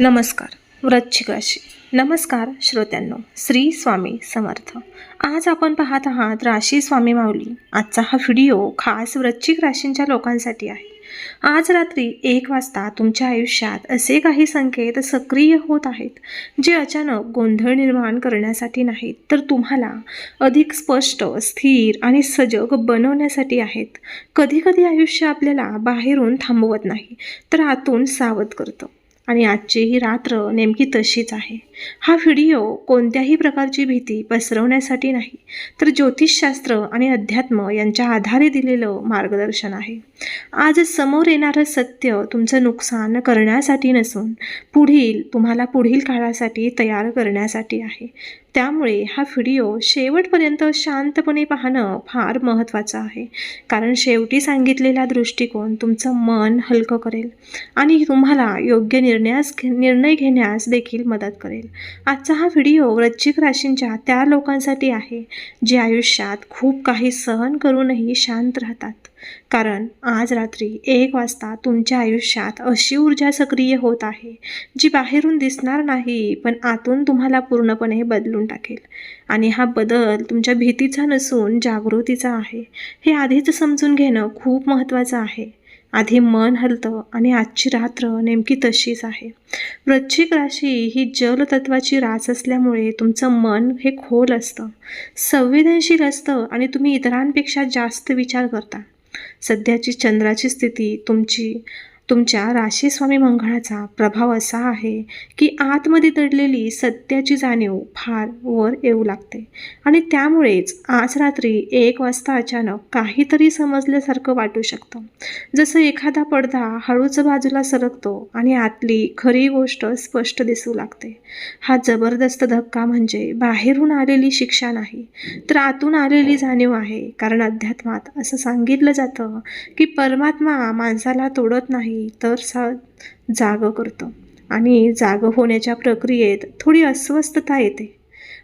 नमस्कार वृश्चिक राशी नमस्कार श्रोत्यांनो. श्री स्वामी समर्थ. आज आपण पाहत आहात राशी स्वामी माऊली. आजचा हा व्हिडिओ खास वृश्चिक राशींच्या लोकांसाठी आहे. आज रात्री एक वाजता तुमच्या आयुष्यात असे काही संकेत सक्रिय होत आहेत जे अचानक गोंधळ निर्माण करण्यासाठी नाहीत तर तुम्हाला अधिक स्पष्ट स्थिर आणि सजग बनवण्यासाठी आहेत. कधीकधी आयुष्य आपल्याला बाहेरून थांबवत नाही तर आतून सावध करतं. आणि आजची ही रात्र नेमकी तशीच आहे. हा व्हिडिओ कोणत्याही प्रकारची भीती पसरवण्यासाठी नाही तर ज्योतिषशास्त्र आणि अध्यात्म यांच्या आधारे दिलेलं मार्गदर्शन आहे. आज समोर येणारं सत्य तुमचं नुकसान करण्यासाठी नसून पुढील तुम्हाला पुढील काळासाठी तयार करण्यासाठी आहे. त्यामुळे हा व्हिडिओ शेवटपर्यंत शांतपणे पाहणं फार महत्त्वाचं आहे. कारण शेवटी सांगितलेला दृष्टिकोन तुमचं मन हलकं करेल आणि तुम्हाला योग्य निर्णयास निर्णय घेण्यास देखील मदत करेल. आजचा हा व्हिडिओ वृश्चिक राशींच्या त्या लोकांसाठी आहे जे आयुष्यात खूप काही सहन करूनही शांत राहतात. कारण आज रात्री एक वाजता तुमच्या आयुष्यात अशी ऊर्जा सक्रिय होत आहे जी बाहेरून दिसणार नाही पण आतून तुम्हाला पूर्णपणे बदलून टाकेल. आणि हा बदल तुमच्या भीतीचा नसून जागृतीचा आहे. हे आधीच समजून घेणं खूप महत्त्वाचं आहे. आधी मन हलतं आणि आजची रात्र नेमकी तशीच आहे. वृश्चिक राशी ही जलतत्वाची रास असल्यामुळे तुमचं मन हे खोल असतं. संवेदनशील असतं आणि तुम्ही इतरांपेक्षा जास्त विचार करता. सध्याची चंद्राची स्थिती तुमची तुमच्या राशीस्वामी मंगळाचा प्रभाव असा आहे की आतमध्ये दडलेली सत्याची जाणीव फार वर येऊ लागते. आणि त्यामुळेच आज रात्री एक वाजता अचानक काहीतरी समजल्यासारखं वाटू शकतं. जसं एखादा पडदा हळूच बाजूला सरकतो आणि आतली खरी गोष्ट स्पष्ट दिसू लागते. हा जबरदस्त धक्का म्हणजे बाहेरून आलेली शिक्षा नाही तर आतून आलेली जाणीव आहे. कारण अध्यात्मात असं सांगितलं जातं की परमात्मा माणसाला तोडत नाही तर सा जाग करतो. आणि जाग होण्याच्या प्रक्रियेत थोडी अस्वस्थता येते.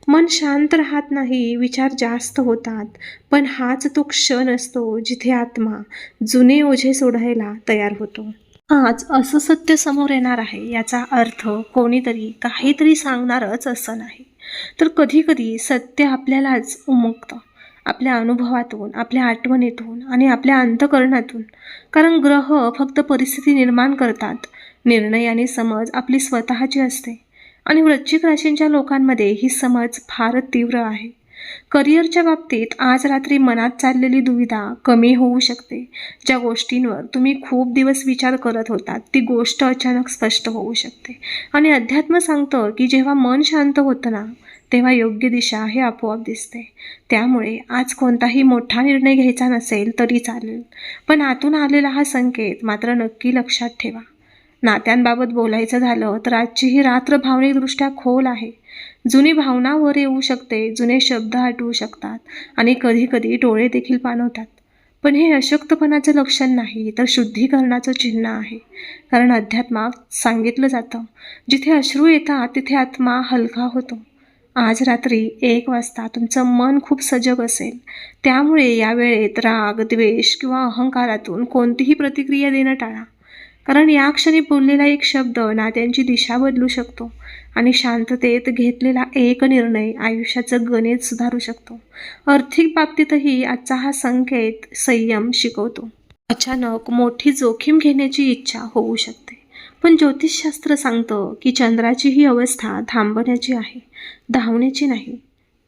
मन शांत राहत नाही विचार जास्त होतात. पण हाच तो क्षण असतो जिथे आत्मा जुने ओझे सोडायला तयार होतो. आज असं सत्य समोर येणार आहे याचा अर्थ कोणीतरी काहीतरी सांगणारच असं नाही. तर कधीकधी सत्य आपल्यालाच उमगतं. आपल्या अनुभवातून आपल्या आठवणीतून आणि आपल्या अंतकरणातून. कारण ग्रह फक्त परिस्थिती निर्माण करतात. निर्णय आणि समज आपली स्वतःची असते. आणि वृश्चिक राशींच्या लोकांमध्ये ही समज फार तीव्र आहे. करिअरच्या बाबतीत आज रात्री मनात चाललेली दुविधा कमी होऊ शकते. ज्या गोष्टींवर तुम्ही खूप दिवस विचार करत होतात ती गोष्ट अचानक स्पष्ट होऊ शकते. आणि अध्यात्म सांगतं की जेव्हा मन शांत होतं ना तेव्हा योग्य दिशा हे आपोआप दिसते. त्यामुळे आज कोणताही मोठा निर्णय घ्यायचा नसेल तरी चालेल. पण आतून आलेला हा संकेत मात्र नक्की लक्षात ठेवा. नात्यांबाबत बोलायचं झालं तर आजची ही रात्र भावनिकदृष्ट्या खोल आहे. जुनी भावना वर येऊ शकते जुने शब्द आटवू शकतात आणि कधीकधी डोळे देखील पाणवतात पण हे अशक्तपणाचं लक्षण नाही तर शुद्धीकरणाचं चिन्ह आहे. कारण अध्यात्मात सांगितलं जातं जिथे अश्रू येतात तिथे आत्मा हलका होतो. आज रात्री एक वाजता तुमचं मन खूप सजग असेल. त्यामुळे या वेळेत राग द्वेष किंवा अहंकारातून कोणतीही प्रतिक्रिया देणं टाळा. कारण या क्षणी बोललेला एक शब्द नात्यांची दिशा बदलू शकतो आणि शांततेत घेतलेला एक निर्णय आयुष्याचं गणित सुधारू शकतो. आर्थिक बाबतीतही आजचा हा संकेत संयम शिकवतो. अचानक मोठी जोखीम घेण्याची इच्छा होऊ शकते. पण ज्योतिषशास्त्र सांगतं की चंद्राची ही अवस्था थांबण्याची आहे धावण्याची नाही.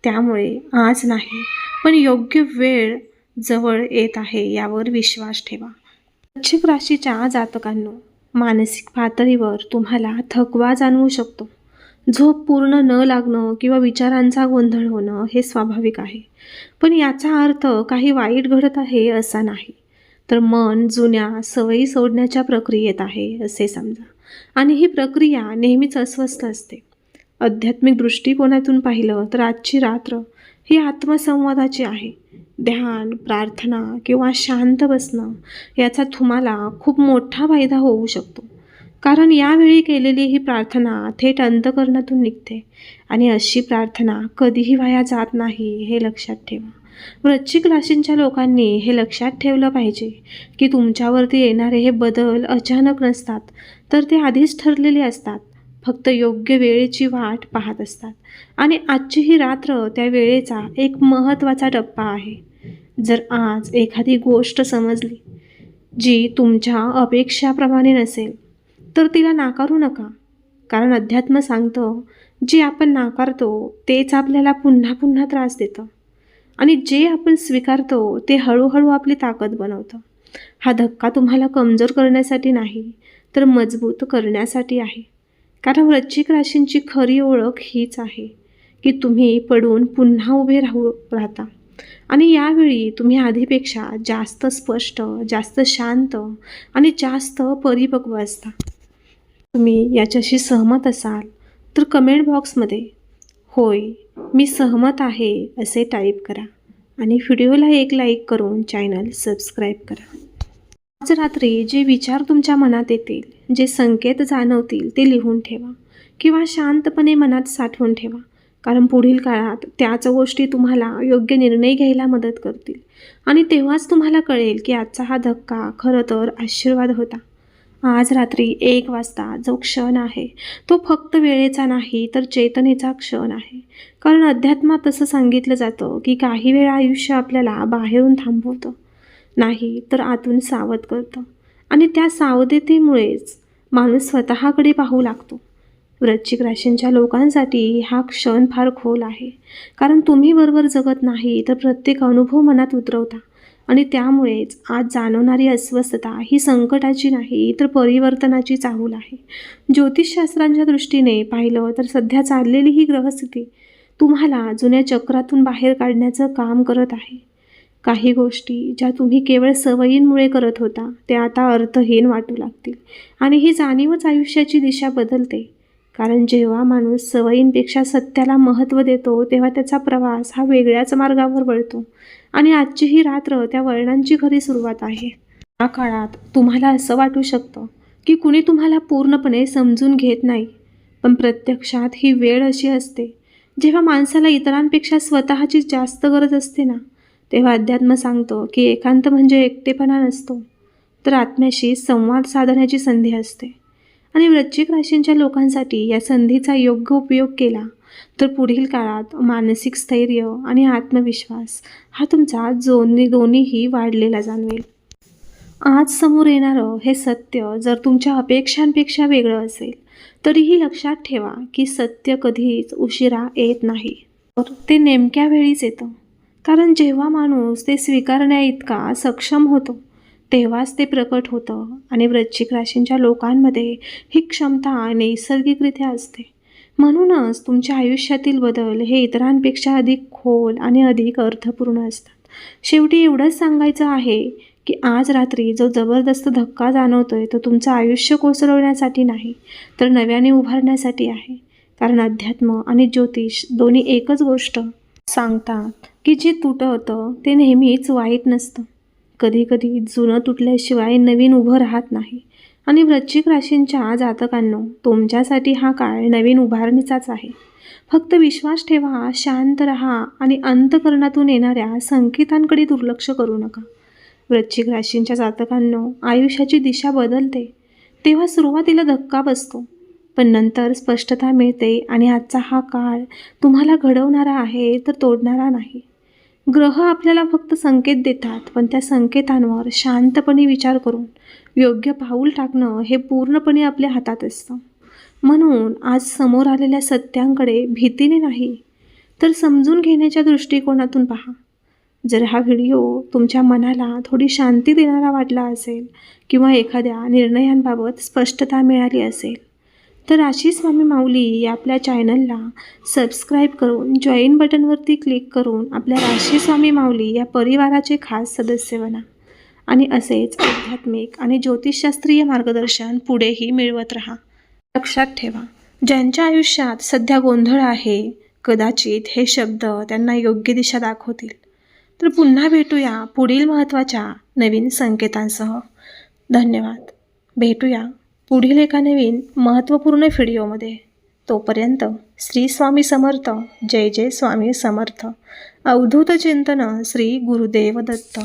त्यामुळे आज नाही पण योग्य वेळ जवळ येत आहे यावर विश्वास ठेवा. वृश्चिक राशीच्या जातकांनो मानसिक पातळीवर तुम्हाला थकवा जाणवू शकतो. झोप पूर्ण न लागणं किंवा विचारांचा गोंधळ होणं हे स्वाभाविक आहे. पण याचा अर्थ काही वाईट घडत आहे असा नाही. तर मन जुन्या सवयी सोडण्याच्या प्रक्रियेत आहे असे समजा. आणि ही प्रक्रिया नेहमीच अस्वस्थ असते. आध्यात्मिक दृष्टिकोनातून पाहिलं तर आजची रात्र ही आत्मसंवादाची आहे. ध्यान प्रार्थना किंवा शांत बसणं याचा तुम्हाला खूप मोठा फायदा होऊ शकतो. कारण यावेळी केलेली ही प्रार्थना थेट अंतकरणातून निघते. आणि अशी प्रार्थना कधीही वाया जात नाही हे लक्षात ठेवा. वृश्चिक राशींच्या लोकांनी हे लक्षात ठेवलं पाहिजे की तुमच्यावरती येणारे हे बदल अचानक नसतात तर ते आधीच ठरलेले असतात. फक्त योग्य वेळेची वाट पाहत असतात. आणि आजची ही रात्र त्या वेळेचा एक महत्त्वाचा टप्पा आहे. जर आज एखादी गोष्ट समजली जी तुमच्या अपेक्षाप्रमाणे नसेल तर तिला नाकारू नका. कारण अध्यात्म सांगतं जे आपण नाकारतो तेच आपल्याला पुन्हा पुन्हा त्रास देतं. आणि जे आपण स्वीकारतो ते हळूहळू आपली ताकद बनवतं. हा धक्का तुम्हाला कमजोर करण्यासाठी नाही तर मजबूत करण्यासाठी आहे. कारण वृश्चिक राशींची खरी ओळख हीच आहे की तुम्ही पडून पुन्हा उभे राहू राहता. आणि यावेळी तुम्ही आधीपेक्षा जास्त स्पष्ट जास्त शांत आणि जास्त परिपक्व असता. तुम्ही याच्याशी सहमत असाल तर कमेंट बॉक्समध्ये होय मी सहमत आहे असे टाईप करा. आणि व्हिडिओला एक लाईक करून चॅनल सबस्क्राईब करा. आज रात्री जे विचार तुमच्या मनात येतील जे संकेत जाणवतील ते लिहून ठेवा. किंवा शांतपणे मनात साठवून ठेवा. कारण पुढील काळात त्याच गोष्टी तुम्हाला योग्य निर्णय घ्यायला मदत करतील. आणि तेव्हाच तुम्हाला कळेल की आजचा हा धक्का खरं तर आशीर्वाद होता. आज रात्री एक वाजता जो क्षण आहे तो फक्त वेळेचा नाही तर चेतनेचा क्षण आहे. कारण अध्यात्मात असं सांगितलं जातं की काही वेळा आयुष्य आपल्याला बाहेरून थांबवतं नाही तर आतून सावध करतं. आणि त्या सावधतेमुळेच माणूस स्वतःकडे पाहू लागतो. वृश्चिक राशींच्या लोकांसाठी हा क्षण फार खोल आहे. कारण तुम्ही बरोबर जगत नाही तर प्रत्येक अनुभव मनात उतरवता. आणि त्यामुळेच आज जाणवणारी अस्वस्थता ही संकटाची नाही तर परिवर्तनाची चाहूल आहे. ज्योतिषशास्त्रांच्या दृष्टीने पाहिलं तर सध्या चाललेली ही ग्रहस्थिती तुम्हाला जुन्या चक्रातून बाहेर काढण्याचं काम करत आहे. काही गोष्टी ज्या तुम्ही केवळ सवयींमुळे करत होता त्या आता अर्थहीन वाटू लागतील आणि ही जाणीवच आयुष्याची दिशा बदलते. कारण जेव्हा माणूस सवयींपेक्षा सत्याला महत्त्व देतो तेव्हा त्याचा प्रवास हा वेगळ्याच मार्गावर वळतो. आणि आजची ही रात्र त्या वळणांची खरी सुरुवात आहे. या काळात तुम्हाला असं वाटू शकतं की कुणी तुम्हाला पूर्णपणे समजून घेत नाही. पण प्रत्यक्षात ही वेळ अशी असते जेव्हा माणसाला इतरांपेक्षा स्वतःची जास्त गरज असते ना तेव्हा अध्यात्म सांगतो की एकांत म्हणजे एकटेपणा नसतो. तर आत्म्याशी संवाद साधण्याची संधी असते. आणि वृश्चिक राशींच्या लोकांसाठी या संधीचा योग्य उपयोग केला तर पुढील काळात मानसिक स्थैर्य आणि आत्मविश्वास हा तुमचा जोनी दोन्हीही वाढलेला जाणवेल. आज समोर येणारं हे सत्य जर तुमच्या अपेक्षांपेक्षा वेगळं असेल तरीही लक्षात ठेवा की सत्य कधीच उशिरा येत नाही. तर ते नेमक्या वेळीच येतं. कारण जेव्हा माणूस ते स्वीकारण्या इतका सक्षम होतो तेव्हाच ते प्रकट होतं आणि वृश्चिक राशींच्या लोकांमध्ये ही क्षमता नैसर्गिकरित्या असते. म्हणूनच तुमच्या आयुष्यातील बदल हे इतरांपेक्षा अधिक खोल आणि अधिक अर्थपूर्ण असतात. शेवटी एवढंच सांगायचं आहे की आज रात्री जो जबरदस्त धक्का जाणवतोय तो तुमचं आयुष्य कोसळवण्यासाठी नाही तर नव्याने उभारण्यासाठी आहे. कारण अध्यात्म आणि ज्योतिष दोन्ही एकच गोष्ट सांगतात की जे तुटवतं ते नेहमीच वाईट नसतं. कधीकधी जुनं तुटल्याशिवाय नवीन उभं राहत नाही. आणि वृश्चिक राशींच्या जातकांनो तुमच्यासाठी हा काळ नवीन उभारणीचाच आहे. फक्त विश्वास ठेवा शांत रहा आणि अंतकरणातून येणाऱ्या संकेतांकडे दुर्लक्ष करू नका. वृश्चिक राशींच्या जातकांनो आयुष्याची दिशा बदलते. तेव्हा सुरुवातीला धक्का बसतो. पण नंतर स्पष्टता मिळते आणि आजचा हा काळ तुम्हाला घडवणारा आहे तर तोडणारा नाही. ग्रह आपल्याला फक्त संकेत देतात पण त्या संकेतांवर शांतपणे विचार करून योग्य पाऊल टाकणं हे पूर्णपणे आपल्या हातात असतं. म्हणून आज समोर आलेल्या सत्यांकडे भीतीने नाही तर समजून घेण्याच्या दृष्टिकोनातून पहा. जर हा व्हिडिओ तुमच्या मनाला थोडी शांती देणारा वाटला असेल किंवा एखाद्या निर्णयांबाबत स्पष्टता मिळाली असेल तर राशी स्वामी माऊली या आपल्या चॅनलला सबस्क्राईब करून जॉईन बटनवरती क्लिक करून आपल्या राशी स्वामी माऊली या परिवाराचे खास सदस्य बना. आणि असेच आध्यात्मिक आणि ज्योतिषशास्त्रीय मार्गदर्शन पुढेही मिळवत राहा. लक्षात ठेवा ज्यांच्या आयुष्यात सध्या गोंधळ आहे कदाचित हे शब्द त्यांना योग्य दिशा दाखवतील. तर पुन्हा भेटूया पुढील महत्त्वाच्या नवीन संकेतांसह. धन्यवाद. भेटूया. पुढील एका नवीन महत्त्वपूर्ण व्हिडिओमध्ये. तोपर्यंत श्री स्वामी समर्थ जय जय स्वामी समर्थ. अवधूत चिंतन श्री गुरुदेव दत्त.